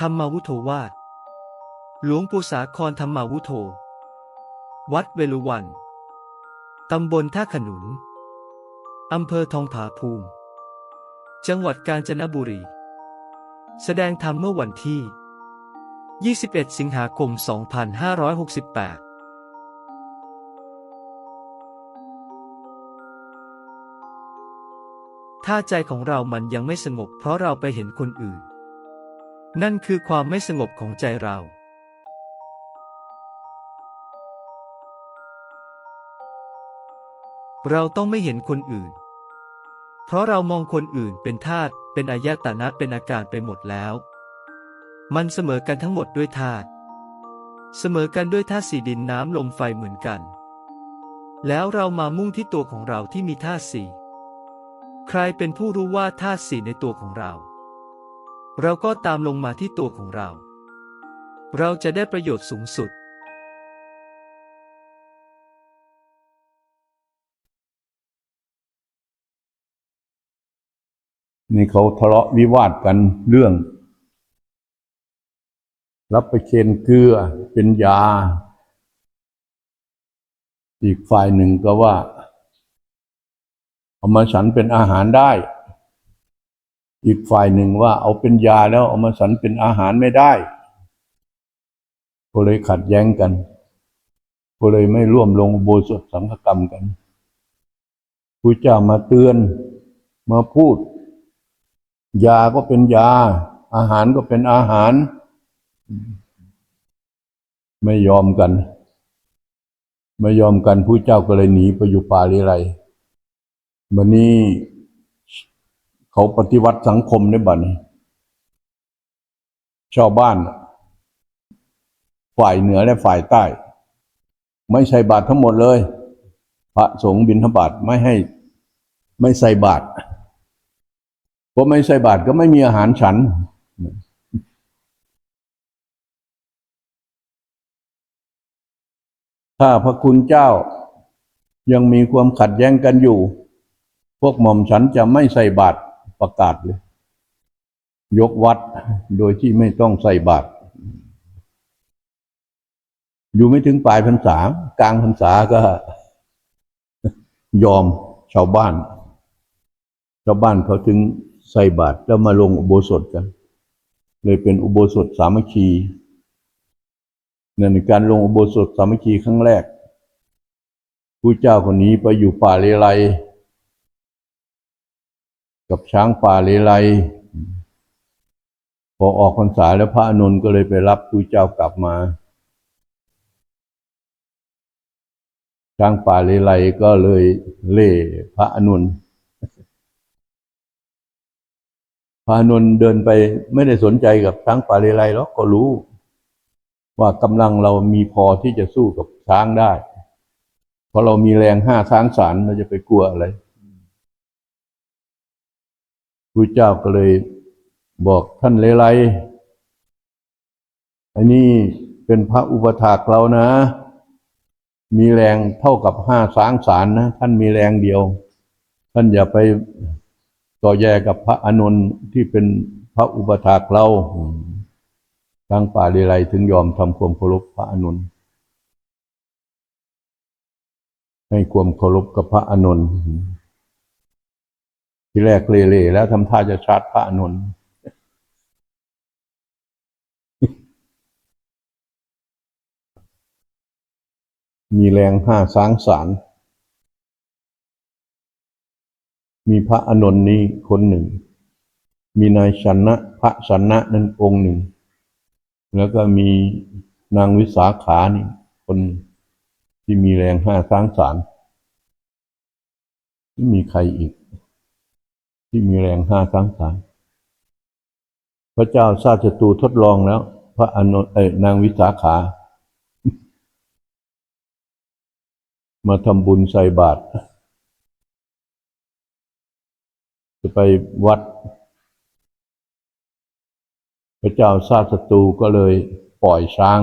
ธรรมวุโธวาด หลวงปู่สาครธรรมวุโธ วัดเวลุวัน ตำบลท่าขนุน อำเภอทองผาภูมิ จังหวัดกาญจนบุรี แสดงธรรมเมื่อวันที่ 21 สิงหาคม 2568ถ้าใจของเรามันยังไม่สงบเพราะเราไปเห็นคนอื่น นั่นคือความไม่สงบของใจเรา เราต้องไม่เห็นคนอื่น เพราะเรามองคนอื่นเป็นธาตุเป็นอายตนะเป็นอาการไปหมดแล้ว มันเสมอกันทั้งหมดด้วยธาตุเสมอกันด้วยธาตุสี่ดินน้ำลมไฟเหมือนกัน แล้วเรามามุ่งที่ตัวของเราที่มีธาตุสี่ใครเป็นผู้รู้ว่าธาตุสี่ในตัวของเรา เราก็ตามลงมาที่ตัวของเรา เราจะได้ประโยชน์สูงสุด นี่เขาทะเลาะวิวาทกันเรื่อง รับไปเคนเกลือเป็นยา อีกฝ่ายหนึ่งก็ว่าเอามาฉันเป็นอาหารได้ อีกฝ่ายหนึ่งว่าเอาเป็นยาแล้วเอามาฉันเป็นอาหารไม่ได้ ก็เลยขัดแย้งกัน ก็เลยไม่ร่วมลงโบสถสังฆกรรมกันพระเจ้ามาเตือนมาพูด ยาก็เป็นยา อาหารก็เป็นอาหาร ไม่ยอมกัน ไม่ยอมกันผู้เจ้าก็เลยหนีไปอยู่ป่าลิไรวันนี้ เขาปฏิวัติสังคมในบัดนี้ชาวบ้าน ฝ่ายเหนือและฝ่ายใต้ ไม่ใส่บาตรทั้งหมดเลย พระสงฆ์บิณฑบาตไม่ให้ไม่ใส่บาตรเพราะไม่ใส่บาตรก็ไม่มีอาหารฉัน ถ้าพระคุณเจ้ายังมีความขัดแย้งกันอยู่ พวกหม่อมฉันจะไม่ใส่บาตร ประกาศเลย ยกวัดโดยที่ไม่ต้องใส่บาตรอยู่ไม่ถึงปลายพรรษากลางพรรษาก็ ยอมชาวบ้าน ชาวบ้านเขาถึงใส่บาตรแล้วมาลงอุโบสถกัน เลยเป็นอุโบสถสามัคคีนั่นในการลงอุโบสถสามัคคีครั้งแรกผู้เจ้าคนนี้ไปอยู่ป่าเลไล กับช้างป่าเลไลพอออกพรรษาแล้วพระอานนก็เลยไปรับผู้เจ้ากลับมา ช้างป่าเลไลก็เลยเล่พระอานนพระอานนเดินไปไม่ได้สนใจกับช้างป่าเลไลหรอกก็รู้ ว่ากำลังเรามีพอที่จะสู้กับช้างได้ เพราะเรามีแรงห้าช้างสารเราจะไปกลัวอะไร พระเจ้าก็เลยบอกท่านเลไลอันนี้เป็นพระอุปถากเรานะ มีแรงเท่ากับห้าช้างสารนะ ท่านมีแรงเดียว ท่านอย่าไปต่อแย่กับพระอานนที่เป็นพระอุปถากเราทางป่าเลไลถึงยอมทำความเคารพพระอานนให้ความเคารพกับพระอานน ทีแรกเล่ๆแล้วทำท่าจะชาร์จพระอานนมีแรงห้าสางสาร มีพระอนนท์นี้คนหนึ่ง มีนายชนะพระชนะนั้นองค์หนึ่ง แล้วก็มีนางวิสาขานี่คนที่มีแรงห้าสางสารไม่มีใครอีก ที่มีแรงห้าสร้างสารพระเจ้าชาติศัตรูทดลองแล้ว พระอานนท์เอนางวิสาขา มาทำบุญใส่บาตรจะไปวัด พระเจ้าซาสตูก็เลยปล่อยช้าง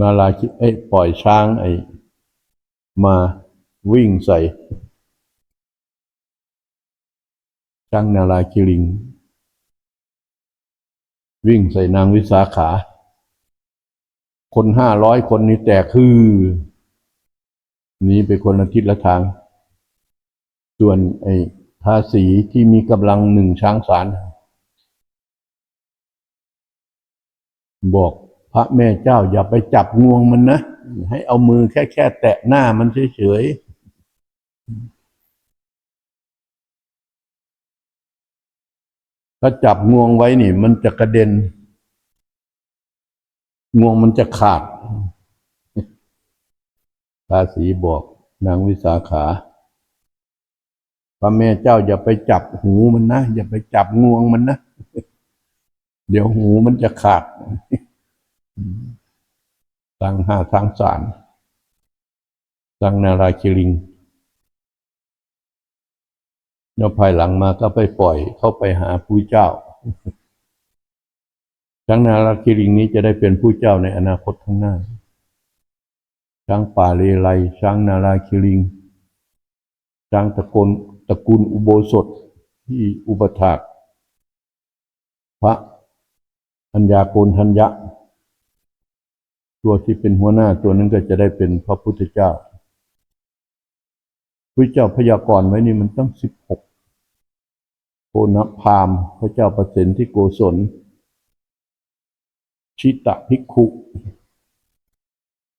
นาลาคิเอ้ปล่อยช้างไอ้มาวิ่งใส่ ช้างนาลาคิลิง วิ่งใส่นางวิสาขา คนห้าร้อยคนนี้แตกคือหนีไปคนละทิศละทาง ส่วนไอ้ทาสีที่มีกำลังหนึ่งช้างสารบอกพระแม่เจ้าอย่าไปจับงวงมันนะ ให้เอามือแค่แค่แตะหน้ามันเฉยๆ ถ้าจับงวงไว้นี่ มันจะกระเด็น งวงมันจะขาดภาษีบอกนางวิสาขาพระแม่เจ้าอย่าไปจับหูมันนะ อย่าไปจับงวงมันนะ เดี๋ยวหูมันจะขาดตั้งห้าทางสารตั้งนาราคิริง แล้วภายหลังมาก็ไปปล่อยเข้าไปหาผู้เจ้า ช้างนาราคิริงนี้จะได้เป็นผู้เจ้าในอนาคตข้างหน้า ช้างป่าเลไลช้างนาราคิริง ช้างตะโกนตระกูลอุโบสถที่อุปถากพระอัญญาโกณทัญญะ ตัวที่เป็นหัวหน้าตัวนั้นก็จะได้เป็นพระพุทธเจ้าพระเจ้าพยากรณ์ไว้นี่มันตั้งสิบหก โกนพามพระเจ้าประสิทธิโกศล ชิตะภิกขุ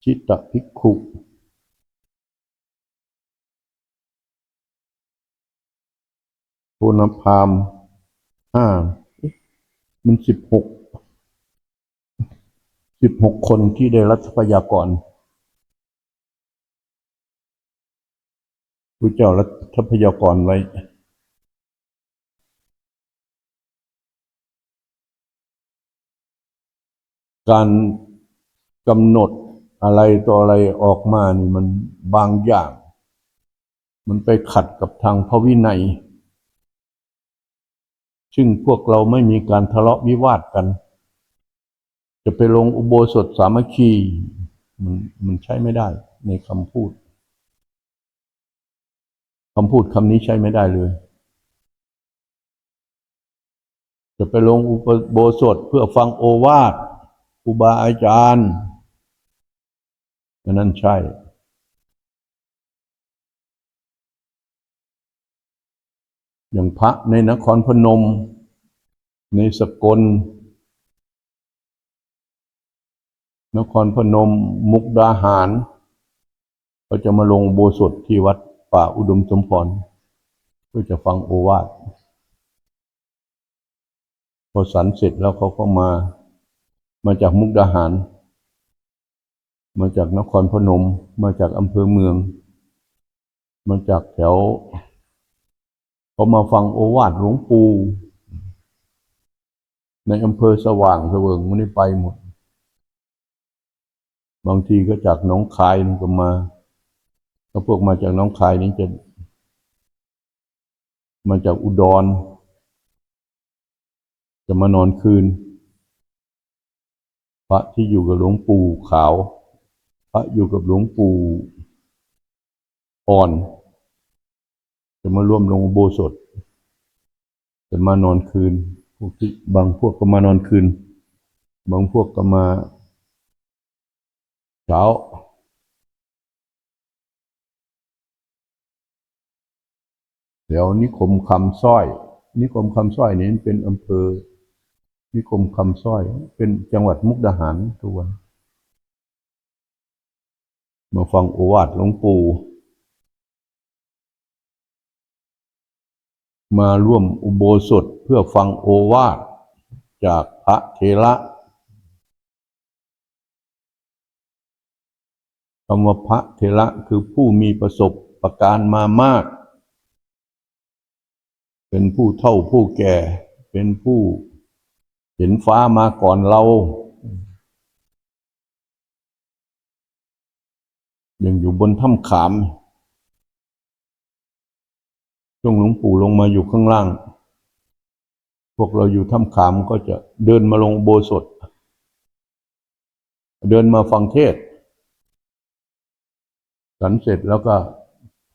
ชิตะภิกขุโกนพามห้ามันสิบหกสิบหกคนที่ได้รัฐพยากรพระเจ้ารัฐพยากรไว้ การกำหนดอะไรต่ออะไรออกมานี่มันบางอย่าง มันไปขัดกับทางพระวินัย ซึ่งพวกเราไม่มีการทะเลาะวิวาทกัน จะไปลงอุโบสถสามัคคีมันมันใช้ไม่ได้ในคำพูดคำพูดคำนี้ใช้ไม่ได้เลย จะไปลงอุโบสถเพื่อฟังโอวาท รูบาอาจารย์นั้นใช่อย่างพระในนครพนม ในสกล นครพนมมุกดาหาร ก็จะมาลงโบสถที่วัดป่าอุดมสมพรเพื่อจะฟังโอวาทพอสันเสร็จแล้วเขาก็มา มาจากมุกดาหาร มาจากนครพนม มาจากอำเภอเมือง มาจากแถวเขามาฟังโอวาทหลวงปู่ในอำเภอสว่างเสวิงมันได้ไปหมด บางทีก็จากหนองคายมันก็มาถ้าพวกมาจากหน้องคายนี้จะ มาจากอุดร จะมานอนคืน พระที่อยู่กับหลวงปู่ขาว พระอยู่กับหลวงปู่อ่อน จะมาร่วมลงโบสถจะมานอนคืน พวกที่บางพวกก็มานอนคืน บางพวกก็มาเช้า เดี๋ยวนิคมคำสร้อย นิคมคำสร้อยนี้เป็นอำเภอ นิคมคำสร้อย เป็นจังหวัดมุกดาหารทุกวันมาฟังโอวาทหลวงปู่มาร่วมอุโบสถเพื่อฟังโอวาทจากพระเทระคำว่าพระเทระคือผู้มีประสบประการมามาก เป็นผู้เฒ่าผู้แก่ เป็นผู้ เห็นฟ้ามาก่อนเรา ยังอยู่บนถ้ำขาม ช่วงหลวงปู่ลงมาอยู่ข้างล่าง พวกเราอยู่ถ้ำขามก็จะเดินมาลงโบสถเดินมาฟังเทศสันเสร็จแล้วก็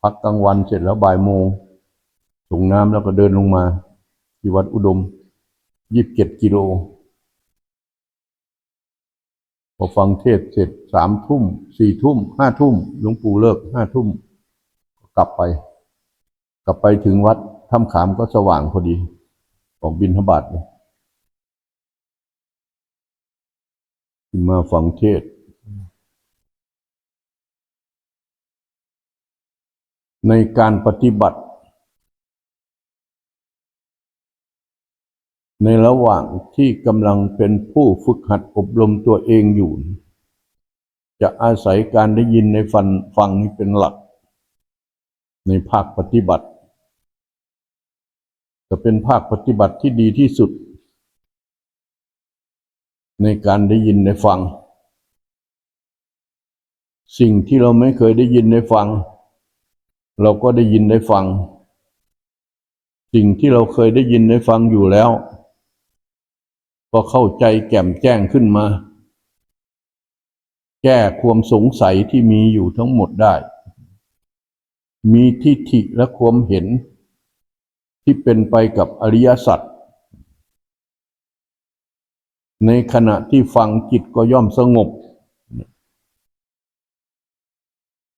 พักกลางวันเสร็จแล้วบ่ายโมงส่งน้ำแล้วก็เดินลงมาที่วัดอุดม ยี่สิบเจ็ดกิโล พอฟังเทศเสร็จสามทุ่มสี่ทุ่มห้าทุ่มหลวงปู่เลิกห้าทุ่มก็กลับไป กลับไปถึงวัดถ้ำขามก็สว่างพอดี ออกบินทบาทเลยมาฟังเทศในการปฏิบัติ ในระหว่างที่กำลังเป็นผู้ฝึกหัดอบรมตัวเองอยู่ จะอาศัยการได้ยินในฟันฟังนี้เป็นหลัก ในภาคปฏิบัติ จะเป็นภาคปฏิบัติที่ดีที่สุด ในการได้ยินในฟัง สิ่งที่เราไม่เคยได้ยินในฟัง เราก็ได้ยินได้ฟัง สิ่งที่เราเคยได้ยินได้ฟังอยู่แล้ว ก็เข้าใจแก่มแจ้งขึ้นมา แก้ความสงสัยที่มีอยู่ทั้งหมดได้ มีทิฏฐิและความเห็น ที่เป็นไปกับอริยสัจในขณะที่ฟังจิตก็ย่อมสงบ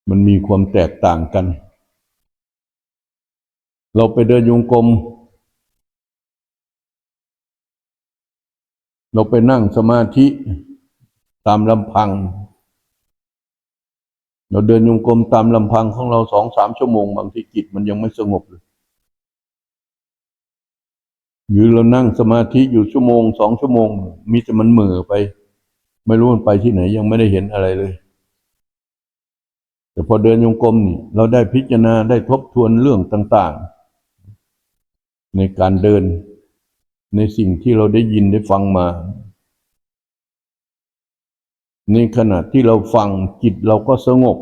มันมีความแตกต่างกัน เราไปเดินยงกรม เราไปนั่งสมาธิตามลำพัง เราเดินโยงกรมตามลำพังของเราสองสามชั่วโมง บางทีจิตมันยังไม่สงบเลยหรือเรานั่งสมาธิอยู่ชั่วโมงสองชั่วโมง มีแต่มันเหม่อไป ไม่รู้มันไปที่ไหนยังไม่ได้เห็นอะไรเลย แต่พอเดินโยงกรมนี่เราได้พิจารณาได้ทบทวนเรื่องต่าง ๆ ในการเดิน ในสิ่งที่เราได้ยินได้ฟังมา ในขณะที่เราฟังจิตเราก็สงบ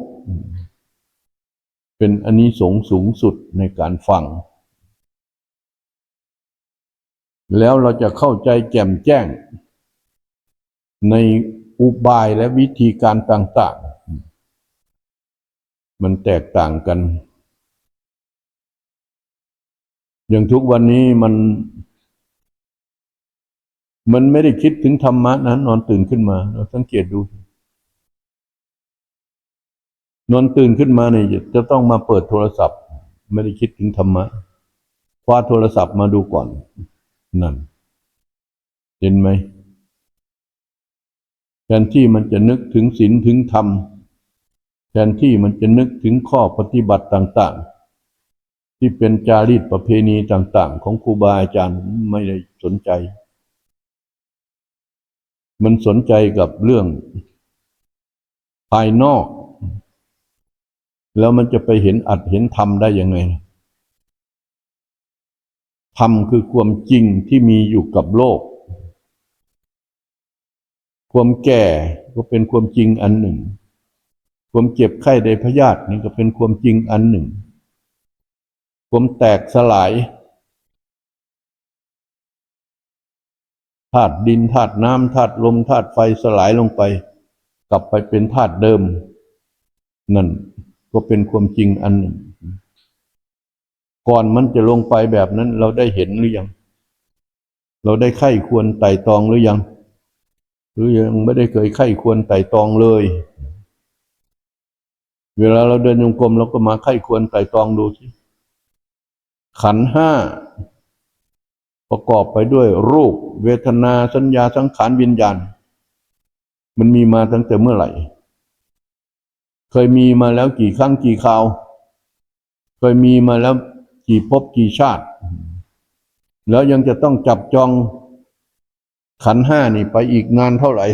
เป็นอันนี้สงสูงสุดในการฟัง แล้วเราจะเข้าใจแจ่มแจ้ง ในอุบายและวิธีการต่างๆ มันแตกต่างกัน อย่างทุกวันนี้มัน มันไม่ได้คิดถึงธรรมะนะนอนตื่นขึ้นมาเราสังเกตดู นอนตื่นขึ้นมาเนี่ยจะต้องมาเปิดโทรศัพท์ ไม่ได้คิดถึงธรรมะคว้าโทรศัพท์มาดูก่อน นั่น เห็นไหมแทนที่มันจะนึกถึงศีลถึงธรรมแทนที่มันจะนึกถึงข้อปฏิบัติต่าง ๆ ที่เป็นจารีตประเพณีต่าง ๆ ของครูบาอาจารย์ไม่ได้สนใจ มันสนใจกับเรื่องภายนอก แล้วมันจะไปเห็นอัดเห็นธรรมได้ยังไงธรรมคือความจริงที่มีอยู่กับโลก ความแก่ก็เป็นความจริงอันหนึ่ง ความเจ็บไข้ได้พยาธินี่ก็เป็นความจริงอันหนึ่ง ความแตกสลาย ธาตุดินธาตุน้ำธาตุลมธาตุไฟสลายลงไป กลับไปเป็นธาตุเดิม นั่นก็เป็นความจริงอันหนึ่ง ก่อนมันจะลงไปแบบนั้น เราได้เห็นหรือยัง เราได้ไข้ควรไต่ตองหรือยัง หรือยังไม่ได้เคยไข้ควรไต่ตองเลย เวลาเราเดินยงกรมเราก็มาไข้ควรไต่ตองดูสิขันห้า ประกอบไปด้วยรูป เวทนาสัญญาสังขารวิญญาณ มันมีมาตั้งแต่เมื่อไหร่ เคยมีมาแล้วกี่ครั้งกี่คราว เคยมีมาแล้วกี่ภพกี่ชาติ แล้วยังจะต้องจับจองขันห้านี่ไปอีกนานเท่าไหร่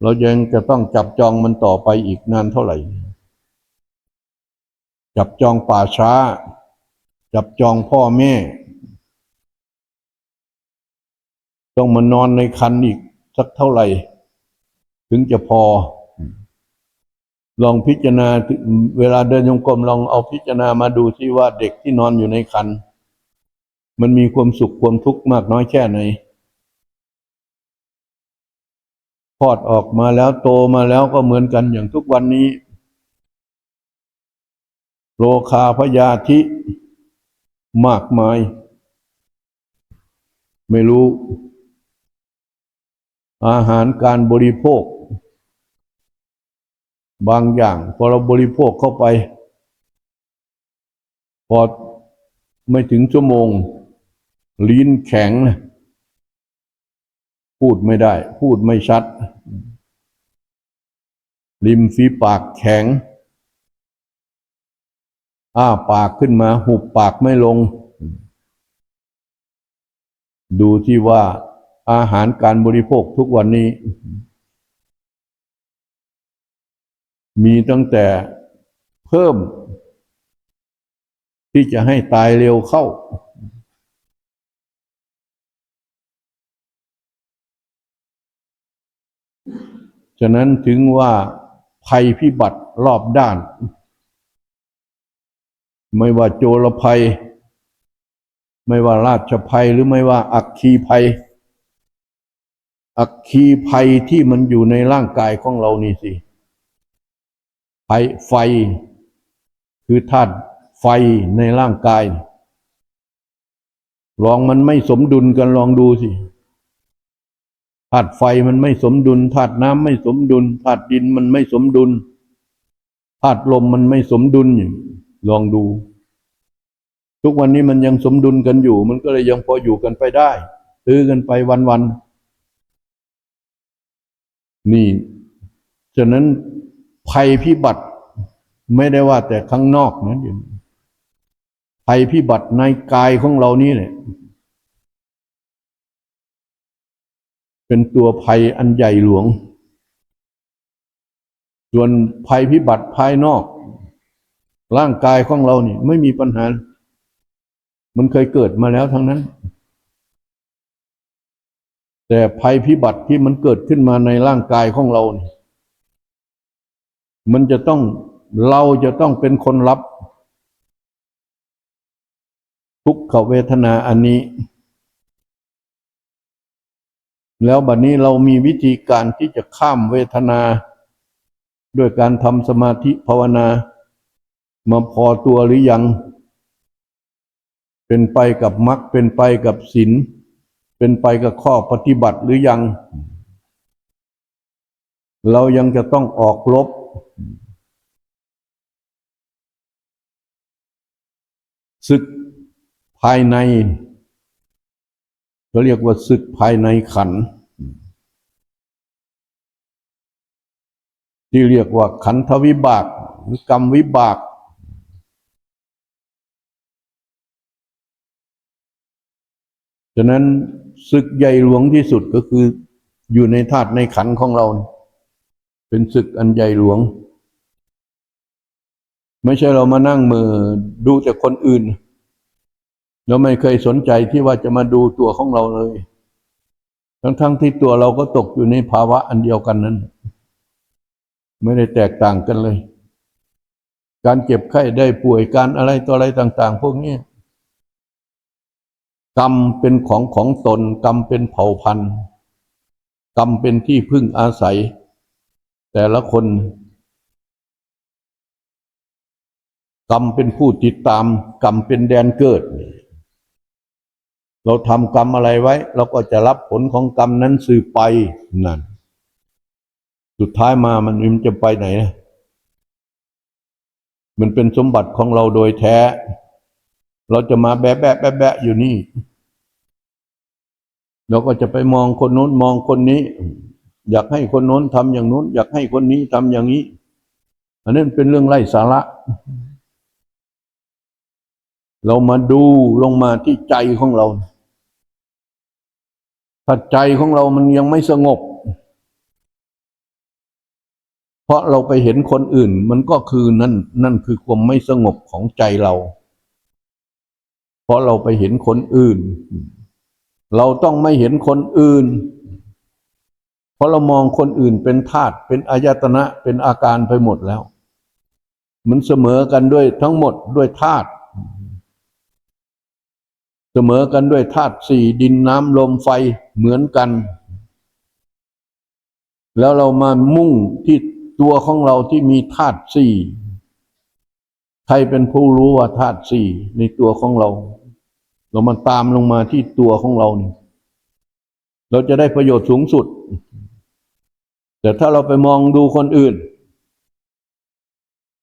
เรายังจะต้องจับจองมันต่อไปอีกนานเท่าไหร่ จับจองป่าช้า จับจองพ่อแม่ ต้องมานอนในคันอีกสักเท่าไหร่ ถึงจะพอ ลองพิจารณาเวลาเดินยงกรมลองเอาพิจารณามาดูที่ว่าเด็กที่นอนอยู่ในคันมันมีความสุขความทุกข์มากน้อยแค่ไหนคลอดออกมาแล้วโตมาแล้วก็เหมือนกันอย่างทุกวันนี้ โลคาพยาธิมากมาย ไม่รู้ อาหารการบริโภค บางอย่าง พอเราบริโภคเข้าไป พอไม่ถึงชั่วโมง ลิ้นแข็ง พูดไม่ได้ พูดไม่ชัด ริมฝีปากแข็ง อ้าปากขึ้นมา หุบปากไม่ลง ดูที่ว่า อาหารการบริโภคทุกวันนี้ มีตั้งแต่เพิ่ม ที่จะให้ตายเร็วเข้า ฉะนั้นถึงว่าภัยพิบัติรอบด้าน ไม่ว่าโจรภัย ไม่ว่าราชภัยหรือไม่ว่าอัคคีภัย อัคคีภัยที่มันอยู่ในร่างกายของเรานี่สิภัยไฟ คือธาตุไฟในร่างกาย ลองมันไม่สมดุลกันลองดูสิธาตุไฟมันไม่สมดุลธาตุน้ำไม่สมดุลธาตุดินมันไม่สมดุลธาตุลมมันไม่สมดุลลองดู ทุกวันนี้มันยังสมดุลกันอยู่ มันก็เลยยังพออยู่กันไปได้ซื้อกันไปวันๆนี่ นี่ ฉะนั้นภัยพิบัติไม่ได้ว่าแต่ข้างนอกนะเดี๋ยวภัยพิบัติในกายของเรานี่แหละเป็นตัวภัยอันใหญ่หลวง ส่วนภัยพิบัติภายนอก ร่างกายของเรานี่ไม่มีปัญหา มันเคยเกิดมาแล้วทั้งนั้น แต่ภัยพิบัติที่มันเกิดขึ้นมาในร่างกายของเรานี่มันจะต้องเราจะต้องเป็นคนรับ ทุกขเวทนาอันนี้ แล้วบัดนี้เรามีวิธีการที่จะข้ามเวทนาด้วยการทำสมาธิภาวนา มาพอตัวหรือยัง เป็นไปกับมรรคเป็นไปกับศีล เป็นไปกับข้อปฏิบัติหรือยัง เรายังจะต้องออกรบ ศึกภายในเขาเรียกว่าศึกภายในขัน ที่เรียกว่าขันธวิบากหรือกรรมวิบาก ฉะนั้น ศึกใหญ่หลวงที่สุดก็คืออยู่ในธาตุในขันของเรานี่เป็นศึกอันใหญ่หลวง ไม่ใช่เรามานั่งมือดูแต่คนอื่น เราไม่เคยสนใจที่ว่าจะมาดูตัวของเราเลย ทั้งๆทที่ตัวเราก็ตกอยู่ในภาวะอันเดียวกันนั้น ไม่ได้แตกต่างกันเลย การเจ็บไข้ได้ป่วยการอะไรต่ออะไรต่าง ๆ พวกนี้ กรรมเป็นของของตน กรรมเป็นเผ่าพันธุ์ กรรมเป็นที่พึ่งอาศัย แต่ละคน กรรมเป็นผู้ติดตาม กรรมเป็นแดนเกิด เราทำกรรมอะไรไว้ เราก็จะรับผลของกรรมนั้นสืบไปนั่นสุดท้ายมามันมันจะไปไหนนะมันเป็นสมบัติของเราโดยแท้ เราจะมาแบะแบะแบะแบะอยู่นี่ เราก็จะไปมองคนโน้นมองคนนี้ อยากให้คนโน้นทำอย่างโน้น อยากให้คนนี้ทำอย่างนี้ อันนั้นเป็นเรื่องไร้สาระ เรามาดูลงมาที่ใจของเรา ถ้าใจของเรามันยังไม่สงบ เพราะเราไปเห็นคนอื่น มันก็คือนั่นนั่นคือความไม่สงบของใจเรา เพราะเราไปเห็นคนอื่น เราต้องไม่เห็นคนอื่น เพราะเรามองคนอื่นเป็นธาตุเป็นอายตนะเป็นอาการไปหมดแล้ว มันเสมอกันด้วยทั้งหมดด้วยธาตุเสมอกันด้วยธาตุสี่ดินน้ำลมไฟเหมือนกัน แล้วเรามามุ่งที่ตัวของเราที่มีธาตุสี่ใครเป็นผู้รู้ว่าธาตุสี่ในตัวของเรา เรามาตามลงมาที่ตัวของเราเนี่ยเราจะได้ประโยชน์สูงสุด แต่ถ้าเราไปมองดูคนอื่น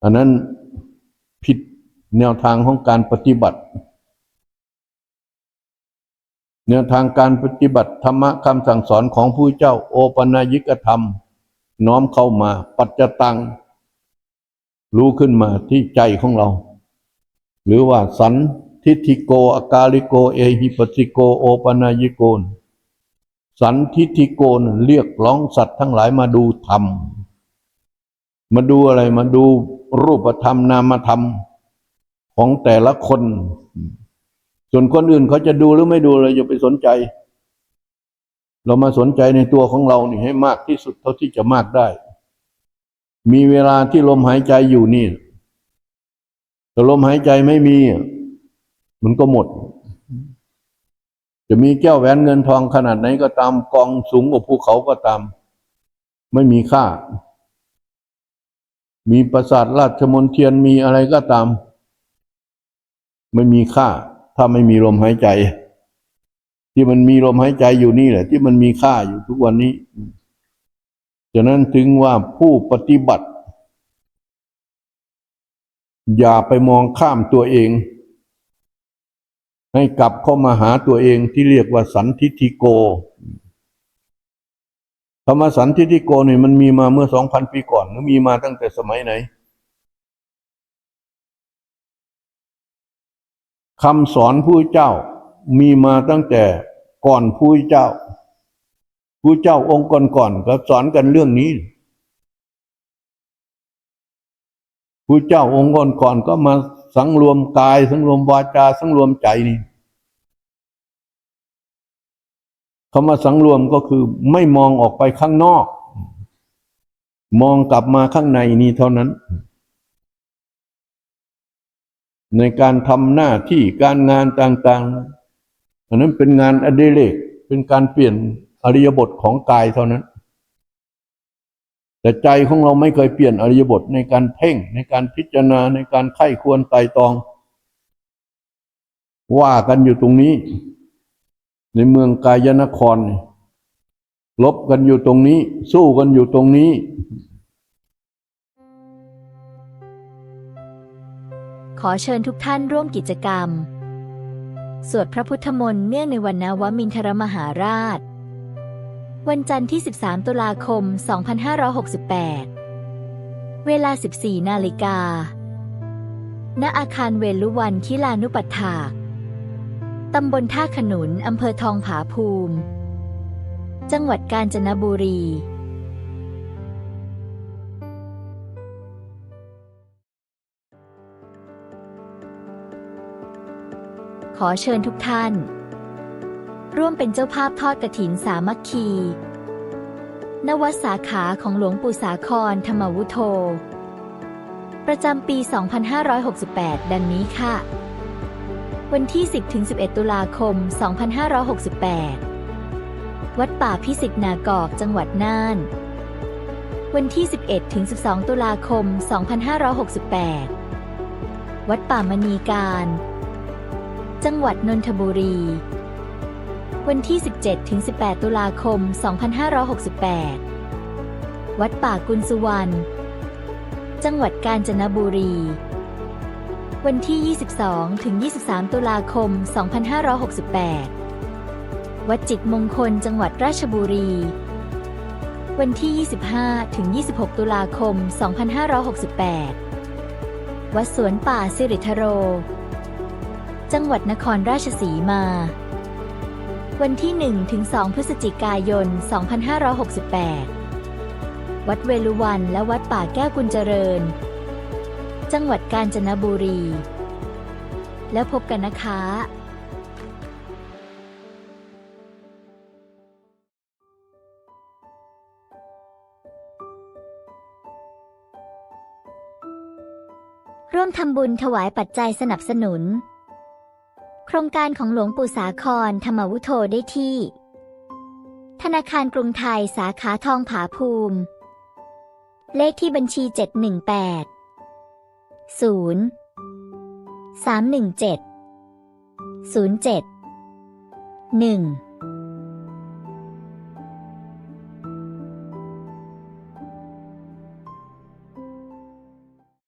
อันนั้นผิดแนวทางของการปฏิบัติ แนวทางการปฏิบัติธรรมะคำสั่งสอนของผู้เจ้า โอปนายิกธรรม น้อมเข้ามาปัจจตัง รู้ขึ้นมาที่ใจของเรา หรือว่าสัน ทิฏฐิโกอากาลิโก เอหิปสิโก โอปนายิโกน สันทิฏฐิโกนเรียกร้องสัตว์ทั้งหลายมาดูธรรม มาดูอะไรมาดูรูปธรรมนามธรรมของแต่ละคน ส่วนคนอื่นเขาจะดูหรือไม่ดูเลยอย่าไปสนใจ เรามาสนใจในตัวของเรานี่ให้มากที่สุดเท่าที่จะมากได้ มีเวลาที่ลมหายใจอยู่นี่แต่ลมหายใจไม่มี มันก็หมด จะมีแก้วแหวนเงินทองขนาดไหนก็ตามกองสูงกว่าภูเขาก็ตาม ไม่มีค่า มีปราสาทราชมนเทียนมีอะไรก็ตาม ไม่มีค่า ถ้าไม่มีลมหายใจ ที่มันมีลมหายใจอยู่นี่แหละ ที่มันมีค่าอยู่ทุกวันนี้ฉะนั้นถึงว่าผู้ปฏิบัติ อย่าไปมองข้ามตัวเอง ให้กลับเข้ามาหาตัวเองที่เรียกว่าสันทิฏฐิโกคำว่าสันทิฏฐิโกเนี่ยมันมีมาเมื่อสองพันปีก่อนหรือมีมาตั้งแต่สมัยไหนคำสอนผู้เจ้ามีมาตั้งแต่ก่อนผู้เจ้าผู้เจ้าองค์ก่อนๆก็สอนกันเรื่องนี้ ผู้เจ้าองค์ก่อนก็มาสังรวมกาย สังรวมวาจา สังรวมใจนี่คำว่าสังรวมก็คือไม่มองออกไปข้างนอก มองกลับมาข้างในนี่เท่านั้น ในการทำหน้าที่การงานต่างๆอันนั้นเป็นงานอดิเรกเป็นการเปลี่ยนอริยบทของกายเท่านั้น แต่ใจของเราไม่เคยเปลี่ยนอริยบทในการเพ่งในการพิจารณาในการไข้ควรไตรตอง ว่ากันอยู่ตรงนี้ ในเมืองกายนครลบกันอยู่ตรงนี้ สู้กันอยู่ตรงนี้ขอเชิญทุกท่านร่วมกิจกรรม สวดพระพุทธมนต์เนื่องในวันนวมินทรมหาราช วันจันทร์ที่ 13 ตุลาคม 2568 เวลา 14 นาฬิกา ณ อาคารเวลุวันคิลานุปัฏฐากตำบลท่าขนุน อำเภอทองผาภูมิ จังหวัดกาญจนบุรี ขอเชิญทุกท่าน ร่วมเป็นเจ้าภาพทอดกระถินสามัคคี นวัดสาขาของหลวงปู่สาครธรรมวุโธ ประจำปี 2568 ดังนี้ค่ะ วันที่ 10-11 ตุลาคม 2568 วัดป่าพิสิทธิ์นากอกจังหวัดน่าน วันที่ 11-12 ตุลาคม 2568 วัดป่ามณีการจังหวัดนนทบุรี วันที่ 17-18 ตุลาคม 2568 วัดป่ากุลสุวรรณ จังหวัดกาญจนบุรี วันที่ 22-23 ตุลาคม 2568 วัดจิตมงคลจังหวัดราชบุรี วันที่ 25-26 ตุลาคม 2568 วัดสวนป่าสิริทโร จังหวัดนครราชสีมา วันที่1ถึง2พฤศจิกายน 2568 วัดเวลุวันและวัดป่าแก้วกุญเจริญ จังหวัดกาญจนบุรี แล้วพบกันนะคะร่วมทำบุญถวายปัจจัยสนับสนุน โครงการของหลวงปู่สาครธรรมวุโธได้ที่ ธนาคารกรุงไทยสาขาทองผาภูมิ เลขที่บัญชี 718 0 317 07 1